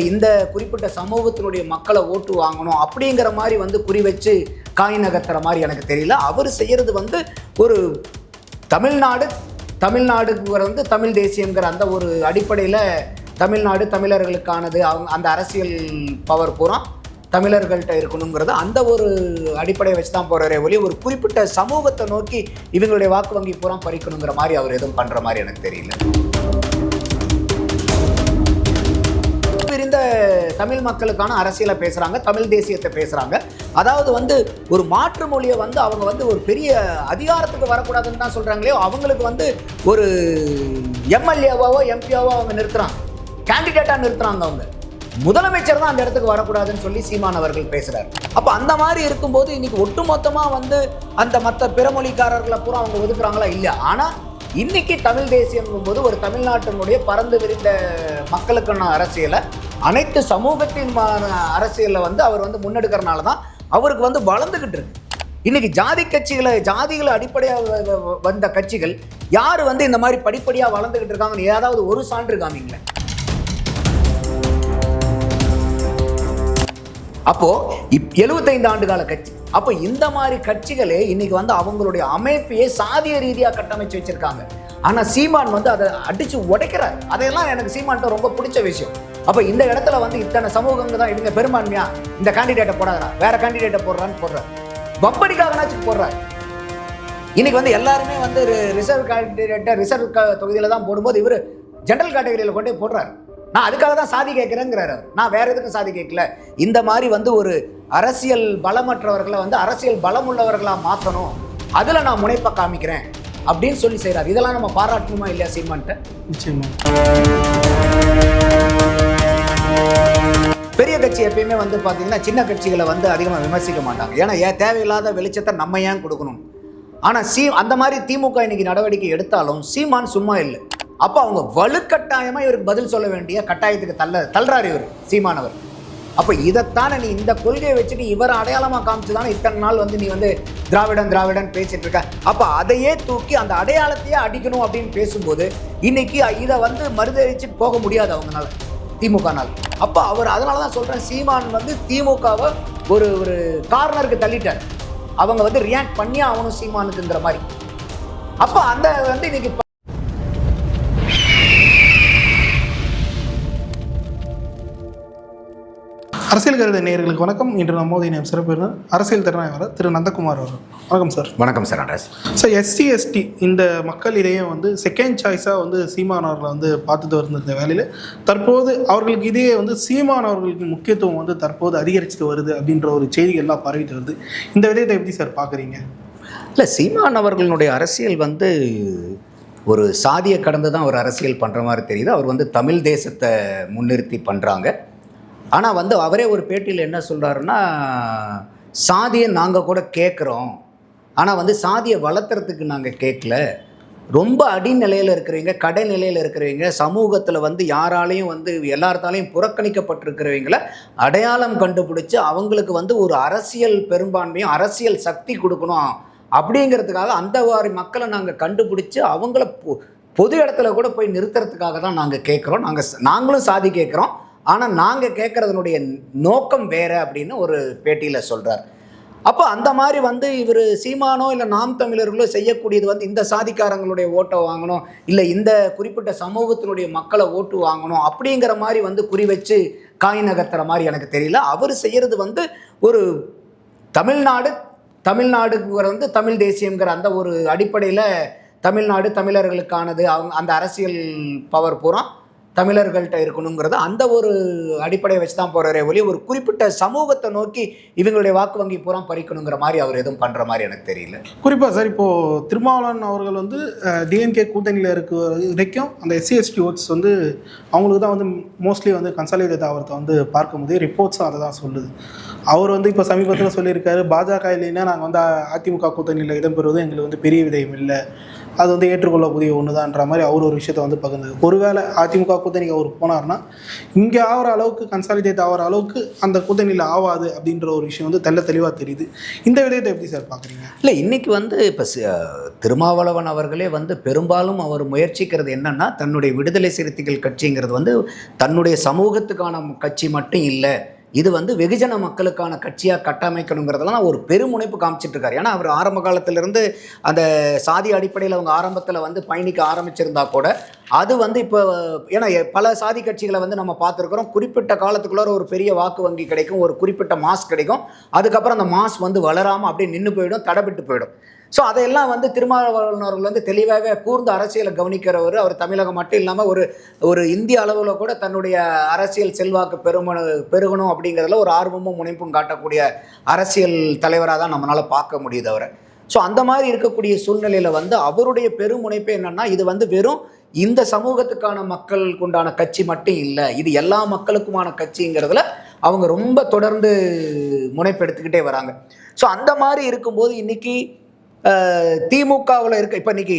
இந்த- குறிப்பிட்ட சமூகத்தினுடைய மக்களை ஓட்டு வாங்கணும் அப்படிங்கிற மாதிரி வந்து குறி வச்சு காய் நகர்த்துற மாதிரி எனக்கு தெரியல. அவர் செய்யறது வந்து ஒரு தமிழ்நாடு தமிழ்நாடுங்கிற வந்து தமிழ் தேசியங்கிற அந்த ஒரு அடிப்படையில் தமிழ்நாடு தமிழர்களுக்கானது அவங்க அந்த அரசியல் பவர் பூரா தமிழர்கள்ட்ட இருக்கணுங்கிறது அந்த ஒரு அடிப்படையை வச்சு தான் போகிறாரே ஒளி ஒரு குறிப்பிட்ட சமூகத்தை நோக்கி இவங்களுடைய வாக்கு வங்கி பூரா பறிக்கணுங்கிற மாதிரி அவர் எதுவும் பண்ணுற மாதிரி எனக்கு தெரியல. பிரிந்த தமிழ் மக்களுக்கான அரசியலை பேசுகிறாங்க தமிழ் தேசியத்தை பேசுகிறாங்க அதாவது வந்து ஒரு மாற்று மொழியை வந்து அவங்க வந்து ஒரு பெரிய அதிகாரத்துக்கு வரக்கூடாதுன்னு தான் சொல்கிறாங்களே அவங்களுக்கு வந்து ஒரு எம்எல்ஏவாவோ எம்பியாவோ அவங்க நிறுத்துகிறாங்க கேண்டிடேட்டாக நிறுத்துகிறாங்க அவங்க. முதலமைச்சர் தான் அந்த இடத்துக்கு வரக்கூடாதுன்னு சொல்லி சீமான் அவர்கள் பேசுகிறார் அப்போ அந்த மாதிரி இருக்கும்போது இன்னைக்கு ஒட்டுமொத்தமாக வந்து அந்த மற்ற பிறமொழிக்காரர்களை பூரா அவங்க ஒதுக்குறாங்களா? இல்லை. ஆனால் இன்னைக்கு தமிழ் தேசியம் போது ஒரு தமிழ்நாட்டினுடைய பறந்து விரிந்த மக்களுக்கான அரசியலை அனைத்து சமூகத்தின் மா- வந்து அவர் வந்து முன்னெடுக்கிறனால தான் அவருக்கு வந்து வளர்ந்துக்கிட்டு இருக்கு. இன்னைக்கு ஜாதி கட்சிகளை ஜாதிகளை அடிப்படையாக வந்த கட்சிகள் யார் வந்து இந்த மாதிரி படிப்படியாக வளர்ந்துக்கிட்டு இருக்காங்கன்னு ஏதாவது ஒரு சான்று காமிங்களே அப்போ இப் எழுபத்தைந்து ஆண்டு கால கட்சி. அப்போ இந்த மாதிரி கட்சிகளே இன்னைக்கு வந்து அவங்களுடைய அமைப்பையே சாதிய ரீதியாக கட்டமைச்சு வச்சிருக்காங்க. ஆனால் சீமான் வந்து அதை அடிச்சு உடைக்கிறார். அதையெல்லாம் எனக்கு சீமான்கிட்ட ரொம்ப பிடிச்ச விஷயம். அப்போ இந்த இடத்துல வந்து இத்தனை சமூகங்கள் தான் இவங்க பெரும்பான்மையா? இந்த கேண்டிடேட்டை போடாதா வேற கேண்டிடேட்டை போடுறான்னு போடுறாரு பப்படிக்காகனாச்சும் போடுறாரு இன்னைக்கு வந்து எல்லாருமே வந்து ரிசர்வ் கேண்டிடேட்டை ரிசர்வ் தொகுதியில தான் போடும்போது இவர் ஜென்ரல் கேட்டகரியில் கொண்டு போடுறாரு. நான் அதுக்காக தான் சாதி கேட்குறேங்கிறாரு நான் வேற எதுக்கும் சாதி கேட்கல. இந்த மாதிரி வந்து ஒரு அரசியல் பலமற்றவர்களை வந்து அரசியல் பலம் உள்ளவர்களாக மாற்றணும் அதில் நான் முனைப்பை காமிக்கிறேன் அப்படின்னு சொல்லி செய்கிறார் இதெல்லாம் நம்ம பாராட்டணுமா இல்லையா சீமான்ட்ட? நிச்சயமா. பெரிய கட்சி எப்பயுமே வந்து பார்த்தீங்கன்னா சின்ன கட்சிகளை வந்து அதிகமாக விமர்சிக்க மாட்டாங்க. ஏன்னா ஏன் தேவையில்லாத வெளிச்சத்தை நம்ம ஏன் கொடுக்கணும்? ஆனால் சீ அந்த மாதிரி திமுக இன்னைக்கு நடவடிக்கை எடுத்தாலும் சீமான் சும்மா இல்லை. அப்போ அவங்க வலுக்கட்டாயமாக இவருக்கு பதில் சொல்ல வேண்டிய கட்டாயத்துக்கு தள்ள தள்ளுறாரு இவர் சீமானவர் அப்போ இதைத்தானே நீ இந்த கொள்கையை வச்சுட்டு இவரை அடையாளமாக காமிச்சு தானே இத்தனை நாள் வந்து நீ வந்து திராவிடன் திராவிடன் பேசிட்டு இருக்க. அப்போ அதையே தூக்கி அந்த அடையாளத்தையே அடிக்கணும் அப்படின்னு பேசும்போது இன்னைக்கு இதை வந்து மறுதளிச்சு போக முடியாது அவங்கனால திமுகனால் அப்போ அவர் அதனால தான் சொல்கிறேன் சீமான் வந்து திமுகவை ஒரு ஒரு கார்னருக்கு தள்ளிட்டார். அவங்க வந்து ரியாக்ட் பண்ணி அவனும் சீமானுக்குங்கிற மாதிரி. அப்போ அந்த வந்து இன்னைக்கு அரசியல் கருத நேயர்களுக்கு வணக்கம். இன்று நம்மோது இணையம் சிறப்பு விருந்தினர், அரசியல் திறனாய்வாளர் திரு நந்தகுமார் அவர்கள். வணக்கம் சார். வணக்கம் sir. Address. Sir SC ST இந்த மக்கள் இடையே வந்து செகண்ட் சாய்ஸாக வந்து சீமான் அவர்களை வந்து பார்த்துட்டு வந்திருந்த வேலையில் தற்போது அவர்களுக்கு இடையே வந்து சீமான் அவர்களுக்கு முக்கியத்துவம் வந்து தற்போது அதிகரிச்சுட்டு வருது அப்படின்ற ஒரு செய்திகள்லாம் பரவிட்டு வருது. இந்த விதத்தை எப்படி சார் பார்க்குறீங்க? இல்லை சீமான் அவர்களுடைய அரசியல் வந்து ஒரு சாதியை கடந்து தான் ஒரு அரசியல் பண்ணுற மாதிரி தெரியுது. அவர் வந்து தமிழ் தேசத்தை முன்னிறுத்தி பண்ணுறாங்க ஆனால் வந்து அவரே ஒரு பேட்டியில் என்ன சொல்கிறாருன்னா சாதியை நாங்கள் கூட கேட்குறோம் ஆனால் வந்து சாதியை வளர்த்துறதுக்கு நாங்கள் கேட்கல ரொம்ப அடிநிலையில் இருக்கிறவங்க கடைநிலையில் இருக்கிறவங்க சமூகத்தில் வந்து யாராலையும் வந்து எல்லார்த்தாலையும் புறக்கணிக்கப்பட்டிருக்கிறவங்கள அடையாளம் கண்டுபிடிச்சி அவங்களுக்கு வந்து ஒரு அரசியல் பெரும்பான்மையும் அரசியல் சக்தி கொடுக்கணும் அப்படிங்கிறதுக்காக அந்த மாதிரி மக்களை நாங்கள் கண்டுபிடிச்சி அவங்கள பொ- பொது இடத்துல கூட போய் நிறுத்துறதுக்காக தான் நாங்கள் கேட்குறோம் நாங்கள் நாங்களும் சாதி கேட்குறோம் ஆனால் நாங்கள் கேட்குறதுனுடைய நோக்கம் வேறு அப்படின்னு ஒரு பேட்டியில் சொல்கிறார் அப்போ அந்த மாதிரி வந்து இவர் சீமானோ இல்லை நாம் தமிழர்களோ செய்யக்கூடியது வந்து இந்த சாதிக்காரங்களுடைய ஓட்டை வாங்கணும் இல்லை இந்த குறிப்பிட்ட சமூகத்தினுடைய மக்களை ஓட்டு வாங்கணும் அப்படிங்கிற மாதிரி வந்து குறி வச்சு காய் நகர்த்துற மாதிரி எனக்கு தெரியல. அவர் செய்கிறது வந்து ஒரு தமிழ்நாடு தமிழ்நாடுங்கிற வந்து தமிழ் தேசியங்கிற அந்த ஒரு அடிப்படையில் தமிழ்நாடு தமிழர்களுக்கானது அவங்க அந்த அரசியல் பவர் பூரா தமிழர்கள்ட்ட இருக்கணுங்கிறது அந்த ஒரு அடிப்படையை வச்சு தான் போகிறாரே ஒளி. ஒரு குறிப்பிட்ட சமூகத்தை நோக்கி இவங்களுடைய வாக்கு வங்கி பூரா பறிக்கணுங்கிற மாதிரி அவர் எதுவும் பண்ணுற மாதிரி எனக்கு தெரியல. குறிப்பாக சார் இப்போது திருமாவளவன் அவர்கள் வந்து டிஎம்கே கூட்டணியில் இருக்க வரைக்கும் அந்த எஸ்சிஎஸ்டி ஓட்ஸ் வந்து அவங்களுக்கு தான் வந்து மோஸ்ட்லி வந்து கன்சாலிடேட் ஆகிறத வந்து பார்க்க முடியும் ரிப்போர்ட்ஸும் அதை தான் சொல்லுது. அவர் வந்து இப்போ சமீபத்தில் சொல்லியிருக்காரு பாஜக இல்லைன்னா நாங்கள் வந்து அதிமுக கூட்டணியில் இடம்பெறுவது எங்களுக்கு வந்து பெரிய விதயம் இல்லை. அது வந்து ஏற்றுக்கொள்ளக்கூடிய ஒண்ணுதான்ற மாதிரி அவர் ஒரு விஷயத்த வந்து பகிர்ந்தது ஒருவேளை அதிமுக கூட்டணிக்கு அவர் போனார்னா இங்கே ஆகிற அளவுக்கு கன்சாலிடேட் ஆகிற அளவுக்கு அந்த கூட்டணியில் ஆகாது அப்படின்ற ஒரு விஷயம் வந்து தெல்ல தெளிவாக தெரியுது. இந்த விடயத்தை எப்படி சார் பார்க்குறீங்க இல்லை இன்னைக்கு வந்து இப்போ திருமாவளவன் அவர்களே வந்து பெரும்பாலும் அவர் முயற்சிக்கிறது என்னன்னா தன்னுடைய விடுதலை சிறுத்தைகள் கட்சிங்கிறது வந்து தன்னுடைய சமூகத்துக்கான கட்சி மட்டும் இல்லை இது வந்து வெகுஜன மக்களுக்கான கட்சியாக கட்டமைக்கணுங்கிறதெல்லாம் ஒரு பெருமுனைப்பு காமிச்சிட்டு இருக்காரு ஏன்னா அவர் ஆரம்ப காலத்திலிருந்து அந்த சாதி அடிப்படையில் அவங்க ஆரம்பத்தில் வந்து பயணிக்க ஆரம்பிச்சிருந்தா கூட அது வந்து இப்போ ஏன்னா பல சாதி கட்சிகளை வந்து நம்ம பார்த்துருக்குறோம். குறிப்பிட்ட காலத்துக்குள்ளே ஒரு பெரிய வாக்கு வங்கி கிடைக்கும் ஒரு குறிப்பிட்ட மாஸ் கிடைக்கும். அதுக்கப்புறம் அந்த மாஸ் வந்து வளராமல் அப்படியே நின்று போயிடும் தடைபட்டு போயிடும். ஸோ அதையெல்லாம் வந்து திருமாவளவன் அவர்கள் வந்து தெளிவாகவே கூர்ந்து அரசியலை கவனிக்கிறவர். அவர் தமிழகம் மட்டும் இல்லாமல் ஒரு ஒரு இந்திய அளவில் கூட தன்னுடைய அரசியல் செல்வாக்கு பெரும பெருகணும் அப்படிங்கிறதுல ஒரு ஆர்வமும் முனைப்பும் காட்டக்கூடிய அரசியல் தலைவராக தான் நம்மளால் பார்க்க முடியுது அவரை. ஸோ அந்த மாதிரி இருக்கக்கூடிய சூழ்நிலையில் வந்து அவருடைய பெருமுனைப்பு என்னென்னா இது வந்து வெறும் இந்த சமூகத்துக்கான மக்களுக்கு உண்டான கட்சி மட்டும் இல்லை இது எல்லா மக்களுக்குமான கட்சிங்கிறதுல அவங்க ரொம்ப தொடர்ந்து முனைப்பெடுத்துக்கிட்டே வராங்க. ஸோ அந்த மாதிரி இருக்கும்போது இன்னைக்கு திமுகவில் இருக்க இப்போ இன்னைக்கு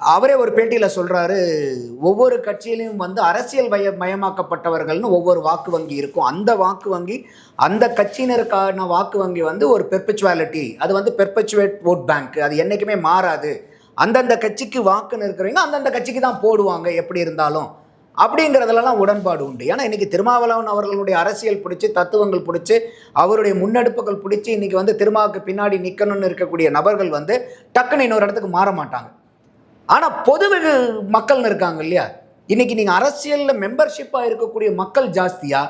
அவரே ஒரு பேட்டியில் சொல்கிறாரு ஒவ்வொரு கட்சியிலையும் வந்து அரசியல் மய மயமாக்கப்பட்டவர்கள்னு ஒவ்வொரு வாக்கு வங்கி இருக்கும். அந்த வாக்கு வங்கி அந்த கட்சியினருக்கான வாக்கு வங்கி வந்து ஒரு பெர்பச்சுவாலிட்டி அது வந்து பெர்பச்சுவேட் ஓட் பேங்க் அது என்றைக்குமே மாறாது. அந்தந்த கட்சிக்கு வாக்குன்னு இருக்கிறவங்க அந்தந்த கட்சிக்கு தான் போடுவாங்க எப்படி இருந்தாலும். அப்படிங்கிறதுலலாம் உடன்பாடு உண்டு. ஏன்னா இன்னைக்கு திருமாவளவன் அவர்களுடைய அரசியல் பிடிச்சி தத்துவங்கள் பிடிச்சி அவருடைய முன்னெடுப்புகள் பிடிச்சி இன்னைக்கு வந்து திருமாவுக்கு பின்னாடி நிற்கணும்னு இருக்கக்கூடிய நபர்கள் வந்து டக்குன்னு இன்னொரு இடத்துக்கு மாற மாட்டாங்க. ஆனால் பொது வெகு மக்கள்னு இருக்காங்க இல்லையா? இன்னைக்கு நீங்கள் அரசியலில் மெம்பர்ஷிப்பாக இருக்கக்கூடிய மக்கள் ஜாஸ்தியா?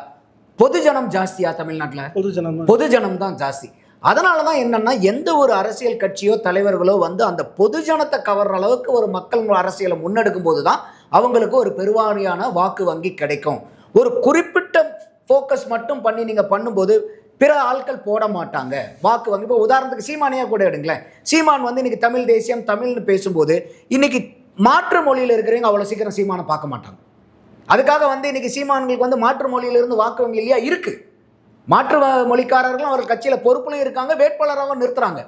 பொதுஜனம் ஜாஸ்தியா தமிழ்நாட்டில்? பொதுஜனம் பொதுஜனம் தான். ஜாஸ்தி. அதனால தான் என்னன்னா எந்த ஒரு அரசியல் கட்சியோ தலைவர்களோ வந்து அந்த பொதுஜனத்தை கவர்ற அளவுக்கு ஒரு மக்கள் அரசியலை முன்னெடுக்கும் போது தான் அவங்களுக்கு ஒரு பெருவாரியான வாக்கு வங்கி கிடைக்கும். ஒரு குறிப்பிட்ட ஃபோக்கஸ் மட்டும் பண்ணி நீங்கள் பண்ணும்போது பிற ஆட்கள் போட மாட்டாங்க. வாக்கு வங்கி இப்போ உதாரணத்துக்கு சீமானியாக கூட எடுங்களேன். சீமான் வந்து இன்னைக்கு தமிழ் தேசியம் தமிழ்னு பேசும்போது இன்னைக்கு மாற்று மொழியில் இருக்கிறவங்க அவ்வளோ சீக்கிரம் சீமானை பார்க்க மாட்டாங்க. அதுக்காக வந்து இன்னைக்கு சீமான்களுக்கு வந்து மாற்று மொழியிலிருந்து வாக்கு வங்கி இல்லையா இருக்குது மாற்று மொழிக்காரர்களும் அவர் கட்சியில் பொறுப்புலையும் இருக்காங்க வேட்பாளராகவும் நிறுத்துறாங்க.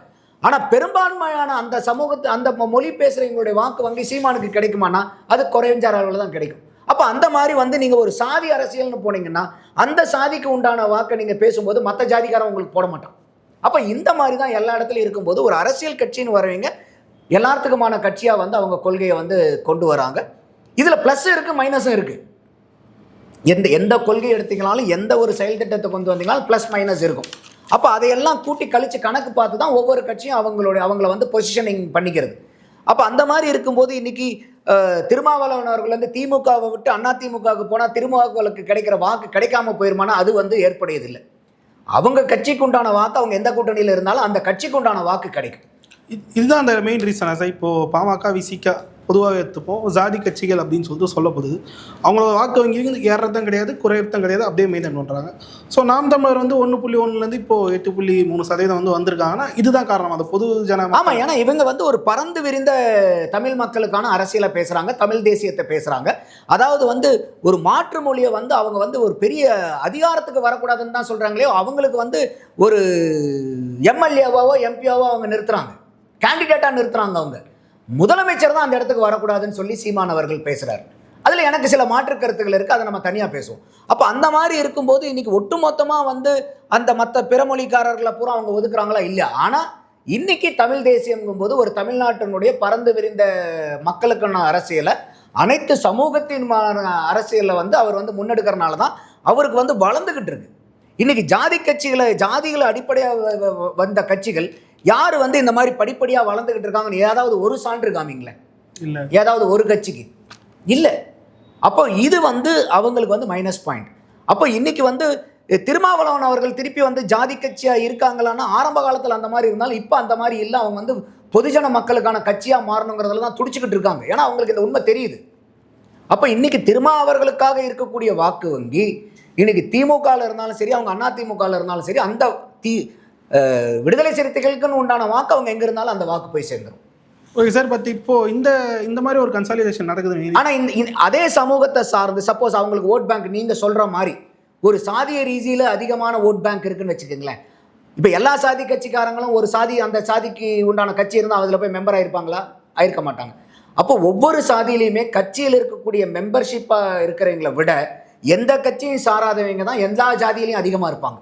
ஆனால் பெரும்பான்மையான அந்த சமூகத்து அந்த மொழி பேசுகிறவங்களுடைய வாக்கு வங்கி சீமானுக்கு கிடைக்குமானா அது குறைஞ்ச அளவில் தான் கிடைக்கும். அப்போ அந்த மாதிரி வந்து நீங்கள் ஒரு சாதி அரசியல்னு போனீங்கன்னா அந்த சாதிக்கு உண்டான வாக்கை நீங்கள் பேசும்போது மற்ற ஜாதிக்காரன் உங்களுக்கு போட மாட்டான். அப்போ இந்த மாதிரி தான் எல்லா இடத்துலையும் இருக்கும்போது ஒரு அரசியல் கட்சின்னு வரவங்க எல்லாத்துக்குமான கட்சியாக வந்து அவங்க கொள்கையை வந்து கொண்டு வராங்க. இதில் ப்ளஸ்ஸும் இருக்குது மைனஸும் இருக்குது எந்த எந்த கொள்கை எடுத்தீங்கனாலும் எந்த ஒரு செயல் திட்டத்தை கொண்டு வந்தீங்கனாலும் ப்ளஸ் மைனஸ் இருக்கும். அப்போ அதையெல்லாம் கூட்டி கழித்து கணக்கு பார்த்து தான் ஒவ்வொரு கட்சியும் அவங்களுடைய அவங்கள வந்து பொசிஷனிங் பண்ணிக்கிறது. அப்போ அந்த மாதிரி இருக்கும்போது இன்னைக்கு திருமாவளவன் அவர்கள் வந்து திமுகவை விட்டு அண்ணா திமுகவுக்கு போனால் திருமாவளவுக்கு கிடைக்கிற வாக்கு கிடைக்காம போயிருமானா அது வந்து ஏற்படையதில்லை. அவங்க கட்சிக்கு உண்டான வாக்கு அவங்க எந்த கூட்டணியில் இருந்தாலும் அந்த கட்சிக்கு உண்டான வாக்கு கிடைக்கும். இதுதான் அந்த மெயின் ரீசன் சார் இப்போது பாமக விசிகா பொதுவாக எடுத்துப்போம். ஜாதி கட்சிகள் அப்படின்னு சொல்லிட்டு சொல்லப்படுது அவங்களோட வாக்கு வங்கி வந்து ஏறதும் கிடையாது குறையறதும் கிடையாது அப்படியே மெயின்டைன் பண்ணுறாங்க ஸோ நாம் தமிழர் வந்து ஒன்று புள்ளி ஒன்றுலேருந்து இப்போ எட்டு புள்ளி மூணு சதவீதம் வந்து வந்திருக்காங்கன்னா இதுதான் காரணம். அந்த பொது ஜன ஆமாம் ஏன்னா இவங்க வந்து ஒரு பறந்து விரிந்த தமிழ் மக்களுக்கான அரசியலை பேசுகிறாங்க தமிழ் தேசியத்தை பேசுகிறாங்க அதாவது வந்து ஒரு மாற்று மொழியை வந்து அவங்க வந்து ஒரு பெரிய அதிகாரத்துக்கு வரக்கூடாதுன்னு தான் சொல்கிறாங்களே அவங்களுக்கு வந்து ஒரு எம்எல்ஏவாவோ எம்பியாவோ அவங்க நிறுத்துறாங்க. கேண்டிடேட்டாக நிறுத்துறாங்க அவங்க. முதலமைச்சர் தான் அந்த இடத்துக்கு வரக்கூடாதுன்னு சொல்லி சீமான் அவர்கள் பேசுகிறார் அதில் எனக்கு சில மாற்று கருத்துக்கள் இருக்குது அதை நம்ம தனியாக பேசுவோம். அப்போ அந்த மாதிரி இருக்கும்போது இன்றைக்கி ஒட்டுமொத்தமாக வந்து அந்த மற்ற பிறமொழிக்காரர்களை பூரா அவங்க ஒதுக்குறாங்களா? இல்லை. ஆனால் இன்னைக்கு தமிழ் தேசியம்ங்கும்போது ஒரு தமிழ்நாட்டினுடைய பறந்து விரிந்த மக்களுக்கான அரசியலை அனைத்து சமூகத்தின் அரசியலில் வந்து அவர் வந்து முன்னெடுக்கிறனால தான் அவருக்கு வந்து வளர்ந்துக்கிட்டு இருக்கு. இன்னைக்கு ஜாதி கட்சிகளை ஜாதிகளை அடிப்படையாக வந்த கட்சிகள் யார் வந்து இந்த மாதிரி படிப்படியாக வளர்ந்துக்கிட்டு இருக்காங்கன்னு ஏதாவது ஒரு சான்று காமிங்களேன். இல்லை. ஏதாவது ஒரு கட்சிக்கு. இல்லை. அப்போ இது வந்து அவங்களுக்கு வந்து மைனஸ் பாயிண்ட் அப்போ இன்னைக்கு வந்து திருமாவளவன் அவர்கள் திருப்பி வந்து ஜாதி கட்சியாக இருக்காங்களான்னா ஆரம்ப காலத்தில் அந்த மாதிரி இருந்தாலும் இப்போ அந்த மாதிரி இல்லை. அவங்க வந்து பொதுஜன மக்களுக்கான கட்சியாக மாறணுங்கிறதுல தான் துடிச்சுக்கிட்டு இருக்காங்க. ஏன்னா அவங்களுக்கு இந்த உண்மை தெரியுது. அப்போ இன்னைக்கு திருமா அவர்களுக்காக இருக்கக்கூடிய வாக்கு வங்கி இன்னைக்கு திமுகவில் இருந்தாலும் சரி அவங்க அண்ணா திமுகவில் இருந்தாலும் சரி அந்த தி விடுதலை சிறுத்தைகளுக்குன்னு உண்டான வாக்கு அவங்க எங்கே இருந்தாலும் அந்த வாக்கு போய் சேர்ந்துடும் ஓகே சார் பட் இப்போ இந்த இந்த மாதிரி ஒரு கன்சாலிடேஷன் நடக்குது ஆனா இந்த அதே சமூகத்தை சார்ந்து சப்போஸ் அவங்களுக்கு ஓட் பேங்க் நீங்க சொல்ற மாதிரி ஒரு சாதிய ரீதியில அதிகமான ஓட் பேங்க் இருக்குன்னு வச்சுக்கோங்களேன். இப்போ எல்லா சாதி கட்சிக்காரங்களும் ஒரு சாதி அந்த சாதிக்கு உண்டான கட்சி இருந்தால் அதில் போய் மெம்பர் ஆயிருப்பாங்களா? ஆயிருக்க மாட்டாங்க. அப்போ ஒவ்வொரு சாதியிலையுமே கட்சியில் இருக்கக்கூடிய மெம்பர்ஷிப்பாக இருக்கிறவங்களை விட எந்த கட்சியும் சாராதவங்க தான் எல்லா ஜாதியிலையும் அதிகமாக இருப்பாங்க.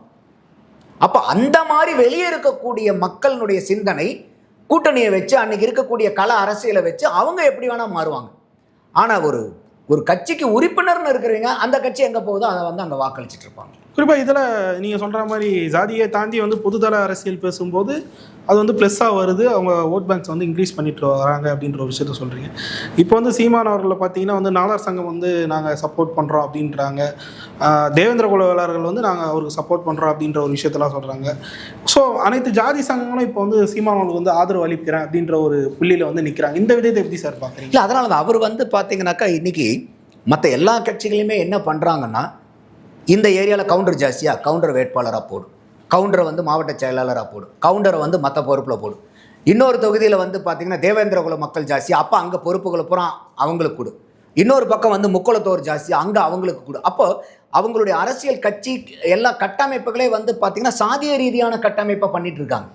அப்போ அந்த மாதிரி வெளியே இருக்கக்கூடிய மக்களினுடைய சிந்தனை கூட்டணியை வச்சு அன்னைக்கு இருக்கக்கூடிய கல அரசியலை வச்சு அவங்க எப்படி வேணால் மாறுவாங்க. ஆனால் ஒரு ஒரு கட்சிக்கு உறுப்பினர்னு இருக்கிறவங்க அந்த கட்சி எங்கே போகுதோ அதை வந்து அங்கே வாக்களிச்சிட்டு இருப்பாங்க. குறிப்பாக இதில் நீங்கள் சொல்கிற மாதிரி ஜாதியை தாண்டி வந்து பொதுதள அரசியல் பேசும்போது அது வந்து ப்ளஸ்ஸாக வருது. அவங்க ஓட் பேங்க்ஸ் வந்து இன்க்ரீஸ் பண்ணிட்டு வராங்க அப்படின்ற ஒரு விஷயத்த சொல்கிறீங்க இப்போ வந்து சீமான் அவர்களை பார்த்தீங்கன்னா வந்து நாலார் சங்கம் வந்து நாங்கள் சப்போர்ட் பண்ணுறோம் அப்படின்றாங்க. தேவேந்திர குல வந்து நாங்கள் அவருக்கு சப்போர்ட் பண்ணுறோம் அப்படின்ற ஒரு விஷயத்தெல்லாம் சொல்கிறாங்க ஸோ அனைத்து ஜாதி சங்கங்களும் இப்போ வந்து சீமான் அவர்களுக்கு வந்து ஆதரவு அளிக்கிறேன் அப்படின்ற ஒரு புள்ளியில் வந்து நிற்கிறாங்க இந்த விதத்தை எப்படி சார் பார்க்குறீங்க இல்லை அதனால அவர் வந்து பார்த்தீங்கன்னாக்கா இன்றைக்கி மற்ற எல்லா கட்சிகளுமே என்ன பண்ணுறாங்கன்னா இந்த ஏரியாவில் கவுண்டர் ஜாஸ்தியாக கவுண்டர் வேட்பாளராக போடு. கவுண்டரை வந்து மாவட்ட செயலாளராக போடு. கவுண்டரை வந்து மற்ற பொறுப்பில் போடு. இன்னொரு தொகுதியில் வந்து பார்த்தீங்கன்னா தேவேந்திரகுல மக்கள் ஜாஸ்தி அப்போ அங்கே பொறுப்புகளை பூரா அவங்களுக்கு கொடு. இன்னொரு பக்கம் வந்து முக்குளத்தோர் ஜாஸ்தி அங்கே அவங்களுக்கு கொடு. அப்போ அவங்களுடைய அரசியல் கட்சி எல்லா கட்டமைப்புகளே வந்து பார்த்திங்கன்னா சாதிய ரீதியான கட்டமைப்பை பண்ணிகிட்டு இருக்காங்க.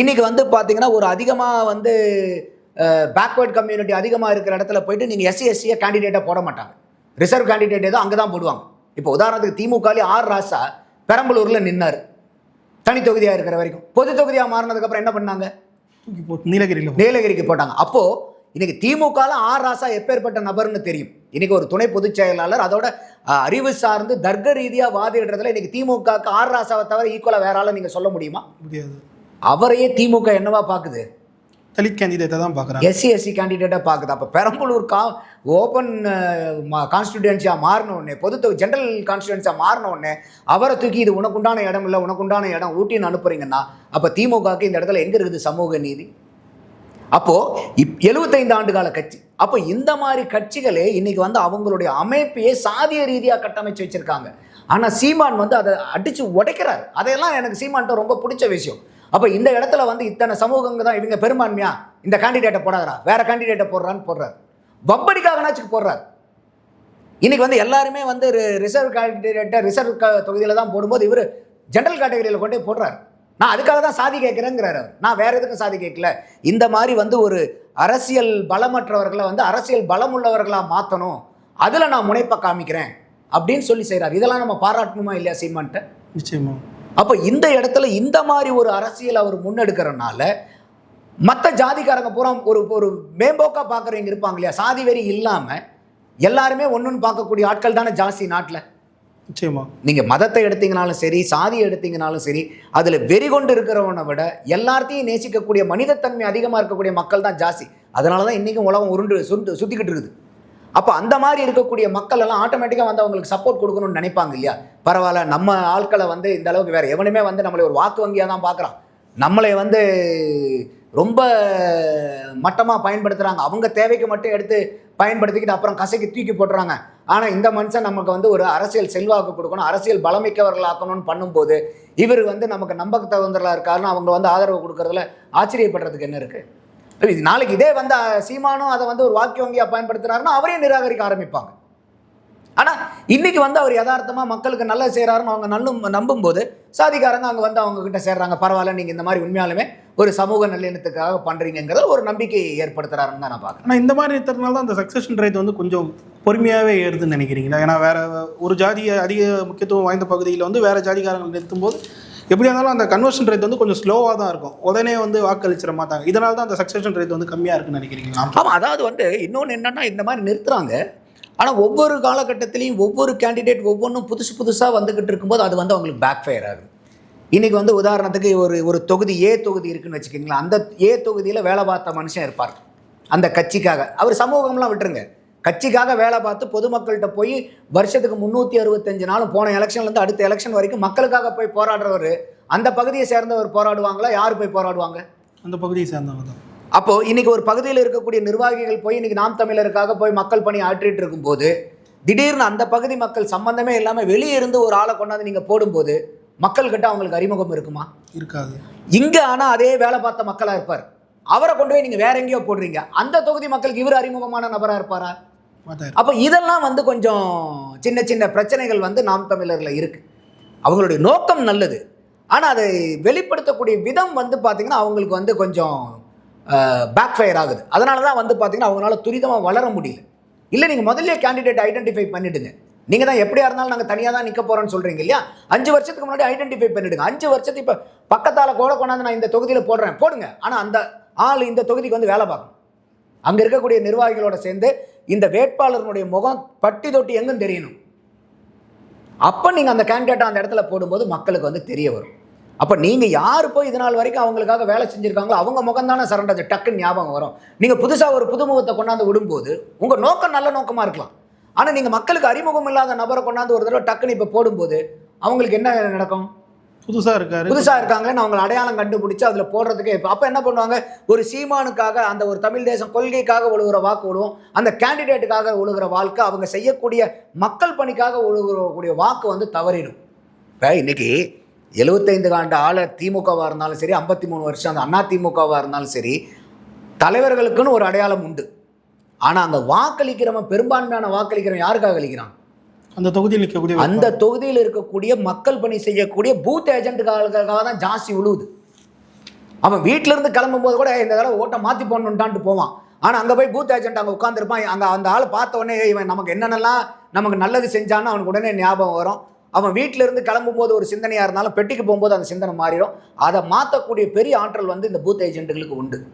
இன்றைக்கி வந்து பார்த்தீங்கன்னா ஒரு அதிகமாக வந்து பேக்வேர்ட் கம்யூனிட்டி அதிகமாக இருக்கிற இடத்துல போயிட்டு நீங்கள் எஸ்சி எஸ்சியை கேண்டிடேட்டாக போட மாட்டாங்க. ரிசர்வ் கேண்டிடேட் ஏதோ அங்கே தான் போடுவாங்க. இப்போ உதாரணத்துக்கு திமுகலே ஆர் ராசா பெரம்பலூரில் நின்னார். தனி தொகுதியாக இருக்கிற வரைக்கும். பொது தொகுதியாக மாறினதுக்கப்புறம் என்ன பண்ணாங்க? நீலகிரியில் நீலகிரிக்கு போட்டாங்க. அப்போது இன்னைக்கு திமுகல ஆர் ராசா எப்பேற்பட்ட நபர்னு தெரியும். இன்னைக்கு ஒரு துணை பொதுச் செயலாளர் அதோட அறிவு சார்ந்து தர்க்க ரீதியாக வாதிடுறதுல இன்னைக்கு திமுகக்கு ஆர் ராசாவை தவிர ஈக்குவலாக வேற ஆளை நீங்கள் சொல்ல முடியுமா? முடியாது. அவரையே திமுக என்னவா பார்க்குது தலித் கேண்டிடேட்டை தான் பார்க்குறாங்க. எஸ்சி எஸ்சி கேண்டிடேட்டாக பார்க்குது. அப்போ பெரம்பலூர் கா ஓப்பன் கான்ஸ்டிடியூன்சியாக மாறின உடனே பொது ஜென்ரல் கான்ஸ்டிடியூன்சியாக மாறின உடனே அவரை தூக்கி இது உனக்குண்டான இடம் இல்லை உனக்குண்டான இடம் ஊட்டின்னு அனுப்புறீங்கன்னா அப்போ திமுகவுக்கு இந்த இடத்துல எங்கே இருக்குது சமூக நீதி? அப்போது இப் எழுபத்தைந்து ஆண்டு கால கட்சி. அப்போ இந்த மாதிரி கட்சிகளே இன்றைக்கி வந்து அவங்களுடைய அமைப்பையே சாதிய ரீதியாக கட்டமைச்சு வச்சிருக்காங்க. ஆனால் சீமான் வந்து அதை அடித்து உடைக்கிறார். அதையெல்லாம் எனக்கு சீமான்ட்ட ரொம்ப பிடிச்ச விஷயம். அப்போ இந்த இடத்துல வந்து இத்தனை சமூகங்க தான் இவங்க பெரும்பான்மையா? இந்த கேண்டிடேட்டை போடாதரா வேற கேண்டிடேட்டை போடுறான்னு போடுறாரு. வப்படிக்காகனாச்சுக்கு போடுறாரு. இன்னைக்கு வந்து எல்லாருமே வந்து ரிசர்வ் கேண்டிடேட்டை ரிசர்வ் தொகுதியில் தான் போடும்போது இவர் ஜென்ரல் கேட்டகரியில் கொண்டு போடுறாரு. நான் அதுக்காக தான் சாதி கேட்குறேங்கிறாரு அவர். நான் வேற எதுக்கும் சாதி கேட்கல. இந்த மாதிரி வந்து ஒரு அரசியல் பலமற்றவர்களை வந்து அரசியல் பலம் உள்ளவர்களாக மாற்றணும் அதில் நான் முனைப்பை காமிக்கிறேன். அப்படின்னு சொல்லி செய்கிறார் இதெல்லாம் நம்ம பாராட்டணுமா இல்லையா சீமான்ட்ட? நிச்சயமா. அப்போ இந்த இடத்துல இந்த மாதிரி ஒரு அரசியல் அவர் முன்னெடுக்கிறனால மற்ற ஜாதிக்காரங்க பூரா ஒரு ஒரு மேம்போக்காக பார்க்குறவங்க இருப்பாங்க இல்லையா? சாதி வெறி இல்லாமல் எல்லாருமே ஒன்றுன்னு பார்க்கக்கூடிய ஆட்கள் தானே ஜாஸ்தி நாட்டில். நிச்சயமா. நீங்கள் மதத்தை எடுத்தீங்கனாலும் சரி சாதியை எடுத்தீங்கனாலும் சரி அதில் வெறி கொண்டு இருக்கிறவனை விட எல்லாத்தையும் நேசிக்கக்கூடிய மனிதத்தன்மை அதிகமாக இருக்கக்கூடிய மக்கள் தான் ஜாஸ்தி. அதனால தான் இன்றைக்கும் உலகம் உருண்டு சுண்டு சுற்றிக்கிட்டு இருக்குது. அப்போ அந்த மாதிரி இருக்கக்கூடிய மக்கள் எல்லாம் ஆட்டோமேட்டிக்காக வந்து அவங்களுக்கு சப்போர்ட் கொடுக்கணும்னு நினைப்பாங்க இல்லையா? பரவாயில்ல நம்ம ஆட்களை வந்து இந்த அளவுக்கு வேறு எவனுமே வந்து நம்மளை ஒரு வாக்கு வங்கியாக தான் பார்க்குறான். நம்மளை வந்து ரொம்ப மட்டமாக பயன்படுத்துகிறாங்க அவங்க தேவைக்கு மட்டும் எடுத்து பயன்படுத்திக்கிட்டு அப்புறம் கசைக்கு தூக்கி போட்டுறாங்க. ஆனால் இந்த மனுஷன் நமக்கு வந்து ஒரு அரசியல் செல்வாக்கு கொடுக்கணும் அரசியல் பலமிக்கவர்களாக்கணும்னு பண்ணும்போது இவர் வந்து நமக்கு நம்பக்கு தகுந்தவர்களாக இருக்காருன்னு அவங்க வந்து ஆதரவு கொடுக்கறதுல ஆச்சரியப்படுறதுக்கு என்ன இருக்குது நாளைக்கு இதே வந்து சீமானும் அதை வந்து ஒரு வாக்கிய வங்கியாக பயன்படுத்துறாருன்னா அவரையும் நிராகரிக்க ஆரம்பிப்பாங்க. ஆனால் இன்னைக்கு வந்து அவர் யதார்த்தமாக மக்களுக்கு நல்லா செய்கிறாருன்னு அவங்க நல்லும் நம்பும்போது சாதிக்காரங்க அங்கே வந்து அவங்க கிட்ட சேர்றாங்க பரவாயில்ல நீங்கள் இந்த மாதிரி உண்மையாலுமே ஒரு சமூக நல்லிணத்துக்காக பண்ணுறீங்கிறத ஒரு நம்பிக்கையை ஏற்படுத்துறாருன்னு தான் நான் பார்க்குறேன். ஆனால் இந்த மாதிரி இருக்கிறதுனால தான் அந்த சக்ஸஷன் ரேட் வந்து கொஞ்சம் பொறுமையாகவே ஏறுதுன்னு நினைக்கிறீங்களா? ஏன்னா வேற ஒரு ஜாதியை அதிக முக்கியத்துவம் வாய்ந்த பகுதியில் வந்து வேற நிறுத்தும் போது எப்படியா இருந்தாலும் அந்த கன்வர்ஷன் ரேட் வந்து கொஞ்சம் ஸ்லோவாக தான் இருக்கும். உடனே வந்து வாக்களிச்சிட மாட்டாங்க. இதனால தான் அந்த சக்ஸஷன் ரேட் வந்து கம்மியாக இருக்குன்னு நினைக்கிறீங்களா? ஆமாம் அதாவது வந்து இன்னொன்று என்னன்னா இந்த மாதிரி நிறுத்துறாங்க. ஆனால் ஒவ்வொரு காலகட்டத்திலையும் ஒவ்வொரு கேண்டிடேட் ஒவ்வொன்றும் புதுசு புதுசாக வந்துக்கிட்டு இருக்கும்போது அது வந்து அவங்களுக்கு பேக் ஃபயர் ஆகும் இன்றைக்கி வந்து உதாரணத்துக்கு ஒரு ஒரு தொகுதி ஏ தொகுதி இருக்குன்னு வச்சுக்கோங்களேன். அந்த ஏ தொகுதியில் வேலை பார்த்த மனுஷன் இருப்பார். அந்த கட்சிக்காக. அவர் சமூகம்லாம் விட்டுருங்க. கட்சிக்காக வேலை பார்த்து பொதுமக்கள்கிட்ட போய் வருஷத்துக்கு முந்நூற்றி அறுபத்தஞ்சு நாளும் போன எலெக்ஷன்லேருந்து அடுத்த எலெக்ஷன் வரைக்கும் மக்களுக்காக போய் போராடுறவர் அந்த பகுதியை சேர்ந்தவர் போராடுவாங்களா? யார் போய் போராடுவாங்க? அந்த பகுதியை சேர்ந்தவங்க தான். அப்போ இன்னைக்கு ஒரு பகுதியில் இருக்கக்கூடிய நிர்வாகிகள் போய் இன்னைக்கு நாம் தமிழருக்காக போய் மக்கள் பணி ஆற்றிட்டு இருக்கும்போது திடீர்னு அந்த பகுதி மக்கள் சம்பந்தமே இல்லாமல் வெளியே இருந்து ஒரு ஆளை கொண்டாந்து நீங்கள் போடும்போது மக்கள்கிட்ட அவங்களுக்கு அறிமுகம் இருக்குமா? இருக்காது. இங்கே ஆனால் அதே வேலை பார்த்த மக்களாக இருப்பார். அவரை கொண்டு போய் நீங்கள் வேற எங்கேயோ போடுறீங்க. அந்த தொகுதி மக்களுக்கு இவர் அறிமுகமான நபராக இருப்பாரா? அப்போ இதெல்லாம் வந்து கொஞ்சம் சின்ன சின்ன பிரச்சனைகள் வந்து நாம் தமிழரில் இருக்குது அவங்களுடைய நோக்கம் நல்லது. ஆனால் அதை வெளிப்படுத்தக்கூடிய விதம் வந்து பார்த்திங்கன்னா அவங்களுக்கு வந்து கொஞ்சம் பேக் ஃபயர் ஆகுது. அதனால தான் வந்து பார்த்திங்கன்னா அவங்களால துரிதமாக வளர முடியல. இல்லை நீங்கள் முதல்ல கேண்டிடேட் ஐடென்டிஃபை பண்ணிவிடுங்க நீங்கள் தான் எப்படியா இருந்தாலும் நாங்கள் தனியாக தான் நிற்க போகிறோன்னு சொல்கிறீங்க இல்லையா? அஞ்சு வருஷத்துக்கு முன்னாடி ஐடென்டிஃபை பண்ணிவிடுங்க அஞ்சு வருஷத்துக்கு இப்போ பக்கத்தால் கூட கொண்டாந்து நான் இந்த தொகுதியில் போடுறேன். போடுங்க. ஆனால் அந்த ஆள் இந்த தொகுதிக்கு வந்து வேலை பார்க்கணும். அங்கே இருக்கக்கூடிய நிர்வாகிகளோட சேர்ந்து இந்த வேட்பாளர்களுடைய முகம் பட்டி தொட்டி எங்கும் தெரியணும். அப்போ நீங்கள் அந்த கேண்டிடேட்டை அந்த இடத்துல போடும்போது மக்களுக்கு வந்து தெரிய வரும். அப்போ நீங்கள் யார் போய் இது நாள் வரைக்கும் அவங்களுக்காக வேலை செஞ்சுருக்காங்களோ அவங்க முகம் தானே சரண்டது டக்குன்னு ஞாபகம் வரும். நீங்கள் புதுசாக ஒரு புதுமுகத்தை கொண்டாந்து விடும்போது உங்கள் நோக்கம் நல்ல நோக்கமாக இருக்கலாம். ஆனால் நீங்கள் மக்களுக்கு அறிமுகம் இல்லாத நபரை கொண்டாந்து ஒரு தடவை டக்குன்னு இப்போ போடும்போது அவங்களுக்கு என்ன நடக்கும்? புதுசா இருக்காரு. புதுசாக நான் அவங்களை அடையாளம் கண்டுபிடிச்சு அதில் போடுறதுக்கு இப்போ அப்போ என்ன பண்ணுவாங்க? ஒரு சீமானுக்காக அந்த ஒரு தமிழ் தேசம் கொள்கைக்காக ஒழுகுற வாக்கு விழுவும் அந்த கேண்டிடேட்டுக்காக ஒழுகுற வாழ்க்கை அவங்க செய்யக்கூடிய மக்கள் பணிக்காக ஒழுகக்கூடிய வாக்கு வந்து தவறிடும். இப்போ இன்னைக்கு எழுபத்தைந்து ஆண்டு ஆள திமுகவாக இருந்தாலும் சரி ஐம்பத்தி மூணு வருஷம் அந்த அண்ணா திமுகவாக இருந்தாலும் சரி தலைவர்களுக்குன்னு ஒரு அடையாளம் உண்டு. ஆனால் அந்த வாக்களிக்கிறவன் பெரும்பான்மையான வாக்களிக்கிறவன் யாருக்காக அளிக்கிறான் அந்த தொகுதியில் நிற்கக்கூடிய அந்த தொகுதியில் இருக்கக்கூடிய மக்கள் பணி செய்யக்கூடிய பூத் ஏஜென்ட்டுக்காக தான் ஜாஸ்தி விழுவுது. அவன் வீட்ல இருந்து கிளம்பும்போது கூட இந்த தடவை ஓட்டை மாற்றி போடணுன்ட்டான்ட்டு போவான். ஆனால் அங்கே போய் பூத் ஏஜென்ட் அங்கே உட்காந்துருப்பான் அங்கே அந்த ஆள் பார்த்த உடனே "ஏய், இவன் நமக்கு என்னென்னலாம் நமக்கு நல்லது செஞ்சான்னு அவனுக்கு உடனே ஞாபகம் வரும். அவன் வீட்டில இருந்து கிளம்பும்போது ஒரு சிந்தனையாக இருந்தாலும் பெட்டிக்கு போகும்போது அந்த சிந்தனை மாறிடும். அதை மாற்றக்கூடிய பெரிய ஆற்றல் வந்து இந்த பூத் ஏஜென்ட்டுகளுக்கு உண்டு.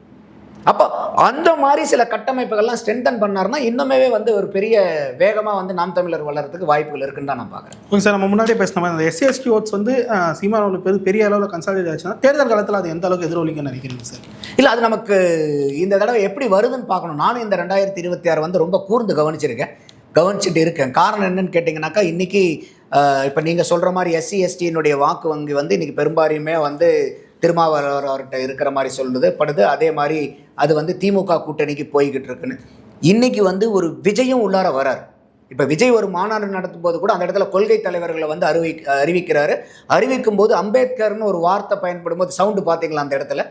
அப்போ அந்த மாதிரி சில கட்டமைப்புகள்லாம் ஸ்ட்ரென்தன் பண்ணாருன்னா இன்னுமே வந்து ஒரு பெரிய வேகமாக வந்து நாம் தமிழர் வளர்றதுக்கு வாய்ப்புகள் இருக்குன்னு தான் நான் பார்க்குறேன் ஓகே சார் நம்ம முன்னாடியே பேசின மாதிரி அந்த எஸ்சிஎஸ்டி ஓட்ஸ் வந்து சீமானவர்களுக்கு பெரிய பெரிய அளவில் கன்சாலிடேட் ஆச்சுன்னா தேர்தல் காலத்தில் அது எந்த அளவுக்கு எதிரொலிக்கும்னு நினைக்கிறீங்க சார்? இல்லை அது நமக்கு இந்த தடவை எப்படி வருதுன்னு பார்க்கணும். நானும் இந்த ரெண்டாயிரத்தி இருபத்தி ஆறு வந்து ரொம்ப கூர்ந்து கவனிச்சிருக்கேன். கவனிச்சுட்டு இருக்கேன். காரணம் என்னன்னு கேட்டிங்கனாக்கா இன்றைக்கி இப்போ நீங்கள் சொல்கிற மாதிரி எஸ்சி எஸ்டியினுடைய வாக்கு வங்கி வந்து இன்றைக்கி பெரும்பாலுமே வந்து திருமாவளவர் அவர்கிட்ட இருக்கிற மாதிரி சொல்லுது படுது அதே மாதிரி அது வந்து திமுக கூட்டணிக்கு போய்கிட்டு இருக்குன்னு. இன்றைக்கி வந்து ஒரு விஜயும் உள்ளார வரார். இப்போ விஜய் ஒரு மாநாடு நடத்தும் போது கூட அந்த இடத்துல கொள்கை தலைவர்களை வந்து அறிவி அறிவிக்கிறாரு. அறிவிக்கும் போது அம்பேத்கர்னு ஒரு வார்த்தை பயன்படும் போது சவுண்டு பார்த்தீங்களா அந்த இடத்துல?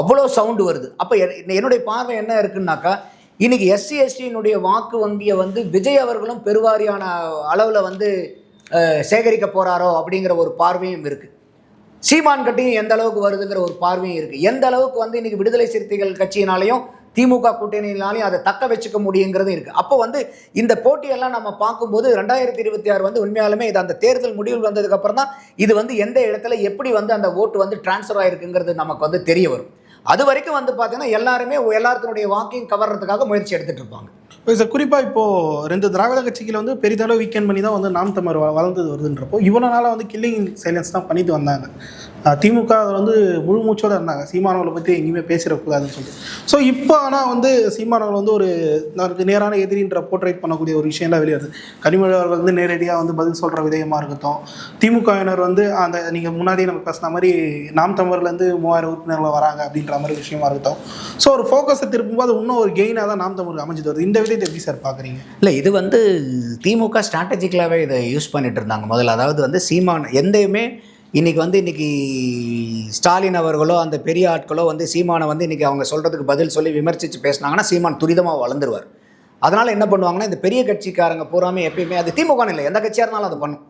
அவ்வளோ சவுண்டு வருது. அப்போ என்னுடைய பார்வை என்ன இருக்குன்னாக்கா இன்னைக்கு எஸ்சி எஸ்டியினுடைய வாக்கு வங்கியை வந்து விஜய் அவர்களும் பெருவாரியான அளவில் வந்து சேகரிக்க போறாரோ அப்படிங்கிற ஒரு பார்வையும் இருக்கு. சீமான் கட்டியும் எந்த அளவுக்கு வருதுங்கிற ஒரு பார்வையும் இருக்குது எந்த அளவுக்கு வந்து இன்றைக்கி விடுதலை சிறுத்தைகள் கட்சியினாலையும் திமுக கூட்டணியினாலையும் அதை தக்க வச்சுக்க முடியுங்கிறது இருக்குது அப்போ வந்து இந்த போட்டியெல்லாம் நம்ம பார்க்கும்போது ரெண்டாயிரத்தி இருபத்தி ஆறு வந்து உண்மையாலுமே இது அந்த தேர்தல் முடிவில் வந்ததுக்கப்புறம் தான் இது வந்து எந்த இடத்துல எப்படி வந்து அந்த ஓட்டு வந்து டிரான்ஸ்ஃபர் ஆகிருக்குங்கிறது நமக்கு வந்து தெரிய வரும். அது வரைக்கும் வந்து பார்த்தீங்கன்னா எல்லாருமே எல்லாத்தினுடைய வாக்கையும் கவர்றதுக்காக முயற்சி எடுத்துகிட்டு இருப்பாங்க. சார் குறிப்பாக இப்போது ரெண்டு திராவிட கட்சிகள் வந்து பெரிதளவு வீக்கெண்ட் பண்ணி தான் வந்து நாம் தமிழ் வ- வருதுன்றப்போ இவ்வளோ நாளாக வந்து கில்லிங் சைலன்ஸ் தான் பண்ணிட்டு வந்தாங்க. திமுக அதில் வந்து முழு மூச்சோட இருந்தாங்க. சீமானவர்களை பற்றி எங்கேயுமே பேசிடக்கூடாதுன்னு சொல்லிட்டு. ஸோ இப்போ ஆனால் வந்து சீமானவர்கள் வந்து ஒரு நமக்கு நேரான எதிரின்ற போர்ட்ரேட் பண்ணக்கூடிய ஒரு விஷயம்லாம் வெளியே வருது கனிமொழி அவர்கள் வந்து நேரடியாக வந்து பதில் சொல்கிற விதயமாக இருக்கட்டும். திமுகவினர் வந்து அந்த நீங்கள் முன்னாடியே நம்ம பேசின மாதிரி நாம் தமிழர்லேருந்து மூவாயிரம் உறுப்பினர்கள் வராங்க அப்படின்ற மாதிரி விஷயமா இருக்கட்டும். ஸோ ஒரு ஃபோக்கஸை திருப்பும்போது இன்னும் ஒரு கெயினாக தான் நாம் தமிழ் அமைஞ்சது வருது. இந்த விதத்தை எப்படி சார் பார்க்குறீங்க இல்லை இது வந்து திமுக ஸ்ட்ராட்டஜிக்கலாகவே இதை யூஸ் பண்ணிட்டு இருந்தாங்க. முதல்ல அதாவது வந்து சீமான் எந்தையுமே இன்றைக்கி வந்து இன்றைக்கி ஸ்டாலின் அவர்களோ அந்த பெரிய ஆட்களோ வந்து சீமானை வந்து இன்றைக்கி அவங்க சொல்கிறதுக்கு பதில் சொல்லி விமர்சித்து பேசினாங்கன்னா சீமான் துரிதமாக வளர்ந்துருவார். அதனால் என்ன பண்ணுவாங்கன்னா இந்த பெரிய கட்சிக்காரங்க பூராமே எப்பயுமே அது திமுகன்னு இல்லை எந்த கட்சியாக இருந்தாலும் அது பண்ணும்.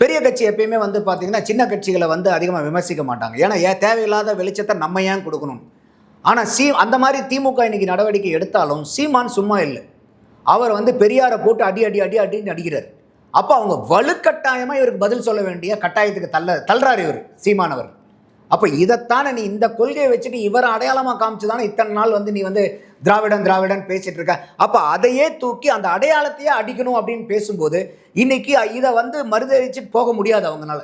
பெரிய கட்சி எப்பயுமே வந்து பார்த்தீங்கன்னா சின்ன கட்சிகளை வந்து அதிகமாக விமர்சிக்க மாட்டாங்க. ஏன்னா ஏன் தேவையில்லாத வெளிச்சத்தை நம்ம ஏன் கொடுக்கணும்? ஆனால் சீ அந்த மாதிரி திமுக இன்னைக்கு நடவடிக்கை எடுத்தாலும் சீமான் சும்மா இல்லை. அவர் வந்து பெரியாரை போட்டு அடி அடி அடி அடின்னு அடிக்கிறார். அப்போ அவங்க வலுக்கட்டாயமாக இவருக்கு பதில் சொல்ல வேண்டிய கட்டாயத்துக்கு தள்ள தள்ளுறாரு இவர் சீமானவர் அப்போ இதைத்தானே நீ இந்த கொள்கையை வச்சுட்டு இவரை அடையாளமாக காமிச்சு தானே இத்தனை நாள் வந்து நீ வந்து திராவிடன் திராவிடன் பேசிட்டு இருக்க. அப்போ அதையே தூக்கி அந்த அடையாளத்தையே அடிக்கணும் அப்படின்னு பேசும்போது இன்னைக்கு இதை வந்து மறுதளிச்சுட்டு போக முடியாது அவங்கனால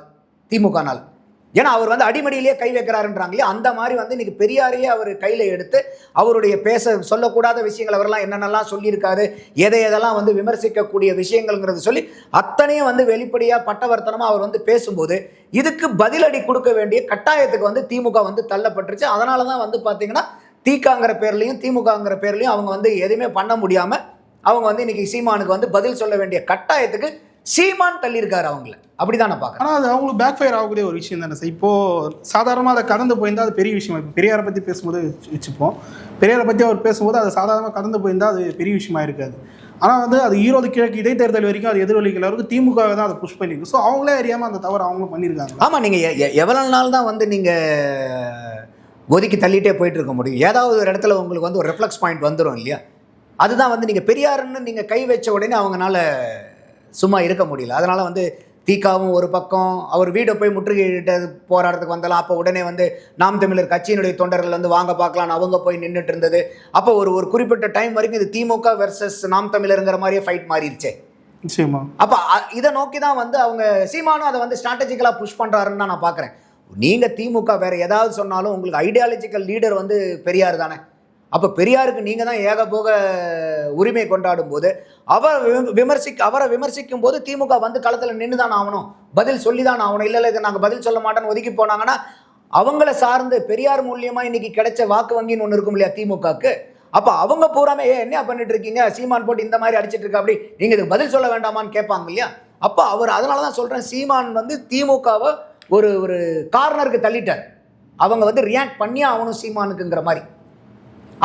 திமுகனால். ஏன்னா அவர் வந்து அடிமடியிலேயே கை வைக்கிறாருன்றாங்க இல்லையா? அந்த மாதிரி வந்து இன்னைக்கு பெரியாரையே அவர் கையில் எடுத்து அவருடைய பேச சொல்லக்கூடாத விஷயங்கள் அவரெல்லாம் என்னென்னலாம் சொல்லியிருக்காரு எதை எதெல்லாம் வந்து விமர்சிக்கக்கூடிய விஷயங்கள்ங்கிறது சொல்லி அத்தனையும் வந்து வெளிப்படையாக பட்டவர்த்தனமாக அவர் வந்து பேசும்போது இதுக்கு பதிலடி கொடுக்க வேண்டிய கட்டாயத்துக்கு வந்து திமுக வந்து தள்ளப்பட்டுருச்சு. அதனால தான் வந்து பார்த்தீங்கன்னா தீக்காங்கிற பேர்லையும் திமுகங்கிற பேர்லையும் அவங்க வந்து எதுவுமே பண்ண முடியாமல் அவங்க வந்து இன்னைக்கு சீமானுக்கு வந்து பதில் சொல்ல வேண்டிய கட்டாயத்துக்கு சீமான் தள்ளியிருக்காரு அவங்கள. அப்படிதான் நான் பார்க்குறேன். ஆனால் அது அவங்களுக்கு பேக் ஃபயர் ஆகக்கூடிய ஒரு விஷயம் தானே சார். இப்போது சாதாரணமாக அதை கடந்து போயிருந்தால் அது பெரிய விஷயம்? இப்போ பெரியாரை பற்றி பேசும்போது வச்சு- வச்சுப்போம். பெரியாரை பற்றி அவர் பேசும்போது அது சாதாரணமாக கடந்து போயிருந்தால் அது பெரிய விஷயமா இருக்காது. ஆனால் வந்து அது ஈரோடு கிழக்கு இடைத்தேர்தல் வரைக்கும் அது எதிரொலிக்கிற அளவுக்கு திமுக தான் அதை புஷ் பண்ணியிருக்கு. ஸோ அவங்களே அறியாமல் அந்த தவறு அவங்களும் பண்ணியிருக்காங்க. ஆமாம் நீங்கள் எவ்வளோ நாள் தான் வந்து நீங்கள் ஒதுக்கி தள்ளிட்டே போயிட்டு இருக்க முடியும்? ஏதாவது ஒரு இடத்துல உங்களுக்கு வந்து ஒரு ரெஃப்ளெக்ஸ் பாயிண்ட் வந்துடும் இல்லையா? அதுதான் வந்து நீங்கள் பெரியாருன்னு நீங்கள் கை வச்ச உடனே அவங்கனால சும்மா இருக்க முடியல. அதனால் வந்து தீக்காவும் ஒரு பக்கம் அவர் வீடை போய் முற்றுகையிட்ட போராட்டத்துக்கு வந்தாலும் அப்போ உடனே வந்து நாம் தமிழர் கட்சியினுடைய தொண்டர்கள் வந்து வாங்க பார்க்கலான்னு அவங்க போய் நின்றுட்டு இருந்தது. அப்போ ஒரு ஒரு குறிப்பிட்ட டைம் வரைக்கும் இது திமுக வெர்சஸ் நாம் தமிழருங்கிற மாதிரியே ஃபைட் மாறிடுச்சே. நிச்சயமா. அப்போ இதை நோக்கி தான் வந்து அவங்க சீமானும் அதை வந்து ஸ்ட்ராட்டஜிக்கலாக புஷ் பண்ணுறாருன்னு தான் நான் பார்க்குறேன் நீங்கள் திமுக வேற ஏதாவது சொன்னாலும் உங்களுக்கு ஐடியாலஜிக்கல் லீடர் வந்து பெரியார் தானே. அப்போ பெரியாருக்கு நீங்கள் தான் ஏகபோக உரிமை கொண்டாடும் போது அவர் விம- விமர்சிக்க அவரை விமர்சிக்கும் போது திமுக வந்து களத்தில் நின்று தான் ஆகணும். பதில் சொல்லி தான் ஆகணும். இல்லை இல்லை நாங்கள் பதில் சொல்ல மாட்டோம்னு ஒதுக்கி போனாங்கன்னா அவங்கள சார்ந்து பெரியார் மூலியமாக இன்னைக்கு கிடைச்ச வாக்கு வங்கின்னு ஒன்று இருக்கும் இல்லையா திமுகக்கு? அப்போ அவங்க பூராமே ஏ என்ன பண்ணிட்டு இருக்கீங்க? சீமான் போட்டு இந்த மாதிரி அடிச்சிட்டு இருக்கா? அப்படி நீங்கள் இதுக்கு பதில் சொல்ல வேண்டாமான்னு கேட்பாங்க இல்லையா? அப்போ அவர் அதனால தான் சொல்கிறேன் சீமான் வந்து திமுகவை ஒரு ஒரு கார்னருக்கு தள்ளிட்டார். அவங்க வந்து ரியாக்ட் பண்ணியே ஆகணும் சீமானுக்குங்கிற மாதிரி.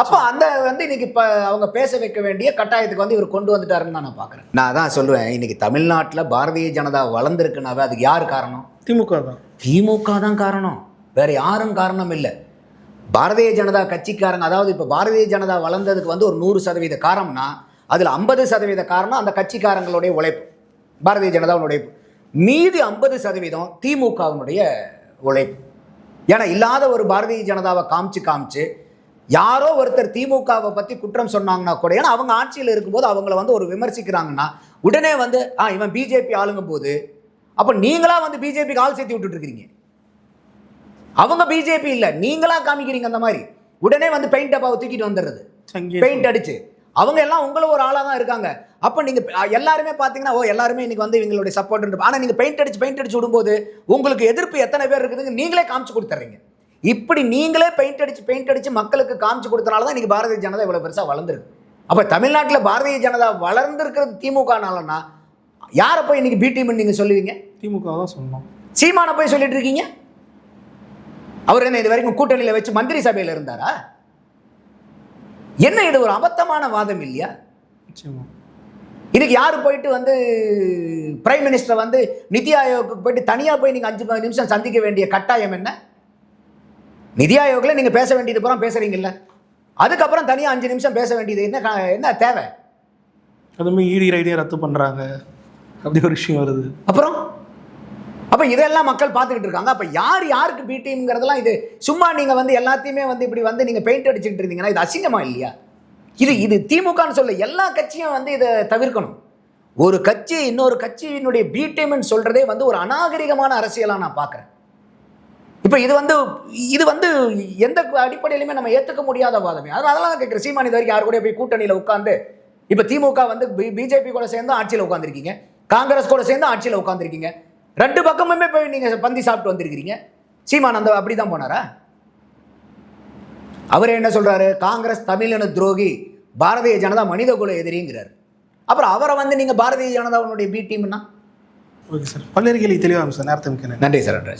அப்போ அந்த வந்து இன்னைக்கு இப்போ அவங்க பேச வைக்க வேண்டிய கட்டாயத்துக்கு வந்து இவர் கொண்டு வந்துட்டாருன்னு தான் நான் பார்க்குறேன் நான் தான் சொல்லுவேன். இன்னைக்கு தமிழ்நாட்டில் பாரதிய ஜனதா வளர்ந்துருக்குனாவே அதுக்கு யார் காரணம்? திமுக தான். திமுக தான் காரணம். வேற யாரும் காரணம் இல்லை. பாரதிய ஜனதா கட்சிக்காரங்க அதாவது இப்போ பாரதிய ஜனதா வளர்ந்ததுக்கு வந்து ஒரு நூறு சதவீத காரணம்னா அதில் ஐம்பது சதவீத காரணம் அந்த கட்சிக்காரங்களுடைய உழைப்பு. பாரதிய ஜனதாவுடைய உழைப்பு. மீதி ஐம்பது சதவீதம் திமுகவினுடைய உழைப்பு. ஏன்னா இல்லாத ஒரு பாரதிய ஜனதாவை காமிச்சு காமிச்சு யாரோ ஒருத்தர் திமுகவை பற்றி குற்றம் சொன்னாங்கன்னா கூட ஏன்னா அவங்க ஆட்சியில் இருக்கும்போது அவங்கள வந்து ஒரு விமர்சிக்கிறாங்கன்னா உடனே வந்து ஆ இவன் பிஜேபி ஆளுங்கும் போது அப்போ நீங்களா வந்து பிஜேபிக்கு ஆள் சேர்த்து விட்டுட்டு இருக்கிறீங்க அவங்க பிஜேபி இல்லை நீங்களா காமிக்கிறீங்க அந்த மாதிரி. உடனே வந்து பெயிண்ட் டப்பாவை தூக்கிட்டு வந்துடுறது. பெயிண்ட் அடிச்சு. அவங்க எல்லாம் உங்களும் ஒரு ஆளாக தான் இருக்காங்க. அப்போ நீங்கள் எல்லாருமே பார்த்தீங்கன்னா ஓ எல்லாருமே இன்னைக்கு வந்து இவங்களுடைய சப்போர்ட் ஆனால் நீங்கள் பெயிண்ட் அடிச்சு பெயிண்ட் அடிச்சு விடும்போது உங்களுக்கு எதிர்ப்பு எத்தனை பேர் இருக்குதுங்க நீங்களே காமிச்சு கொடுத்துட்றீங்க இப்படி நீங்களே பெயிண்ட் அடிச்சு பெயிண்ட் அடிச்சு மக்களுக்கு காமிச்சு கொடுத்தனால தான் இன்னைக்கு பாரதிய ஜனதா இவ்வளோ பெருசாக வளர்ந்துருக்கு. அப்போ தமிழ்நாட்டில் பாரதிய ஜனதா வளர்ந்துருக்கிறது திமுகனாலன்னா யாரை போய் இன்னைக்கு பி டீம்னு நீங்கள் சொல்லுவீங்க? திமுக தான் சொன்னோம் சீமானை போய் சொல்லிட்டு இருக்கீங்க? அவர் என்ன இது வரைக்கும் கூட்டணியில் வச்சு மந்திரி சபையில் இருந்தாரா? என்ன இது ஒரு அபத்தமான வாதம் இல்லையா? இதுக்கு யார் போயிட்டு வந்து பிரைம் மினிஸ்டர் வந்து நிதி ஆயோக்கு போயிட்டு தனியாக போய் நீங்கள் அஞ்சு நிமிஷம் சந்திக்க வேண்டிய கட்டாயம் என்ன? நிதி ஆயோக்கில் நீங்கள் பேச வேண்டியது பூரா பேசுறீங்கல்ல. அதுக்கப்புறம் தனியாக அஞ்சு நிமிஷம் பேச வேண்டியது. என்ன என்ன தேவை? அதுவுமே இடி ரைடையும் ரத்து பண்ணுறாங்க அப்படி ஒரு விஷயம் வருது. அப்புறம்? அப்போ இதெல்லாம் மக்கள் பார்த்துக்கிட்டு இருக்காங்க. அப்போ யார் யாருக்கு பி டீம்ங்கிறதெல்லாம் இது சும்மா நீங்கள் வந்து எல்லாத்தையுமே வந்து இப்படி வந்து நீங்கள் பெயிண்ட் அடிச்சுக்கிட்டு இருந்தீங்கன்னா இது அசிங்கமா இல்லையா? இது இது திமுகன்னு சொல்ல எல்லா கட்சியும் வந்து இதை தவிர்க்கணும். ஒரு கட்சி இன்னொரு கட்சியினுடைய பி டீம்னு சொல்கிறதே வந்து ஒரு அநாகரிகமான அரசியலாக நான் பார்க்குறேன். இப்போ இது வந்து இது வந்து எந்த அடிப்படையிலுமே நம்ம ஏற்றுக்க முடியாத வாதமே. அதனால தான் கேட்குறேன் சீமான் வரைக்கும் யார் கூட போய் கூட்டணியில் உட்காந்து இப்போ திமுக வந்து பிஜேபி கூட சேர்ந்து ஆட்சியில் உட்காந்துருக்கீங்க காங்கிரஸ் கூட சேர்ந்து ஆட்சியில் உட்காந்துருக்கீங்க ரெண்டு பக்கமுமே போய் நீங்கள் பந்தி சாப்பிட்டு வந்திருக்கிறீங்க. சீமான் அந்த அப்படி தான் போனாரா? அவர் என்ன சொல்றாரு? காங்கிரஸ் தமிழின துரோகி பாரதிய ஜனதா மனித குல எதிரிங்கிறார். அப்புறம் அவரை வந்து நீங்கள் பாரதிய ஜனதாவுடைய பி டீம்னா ஓகே சார். பல்வேறு கேள்வி தெளிவாக சார். நேரத்தை. நன்றி. சார் நன்றி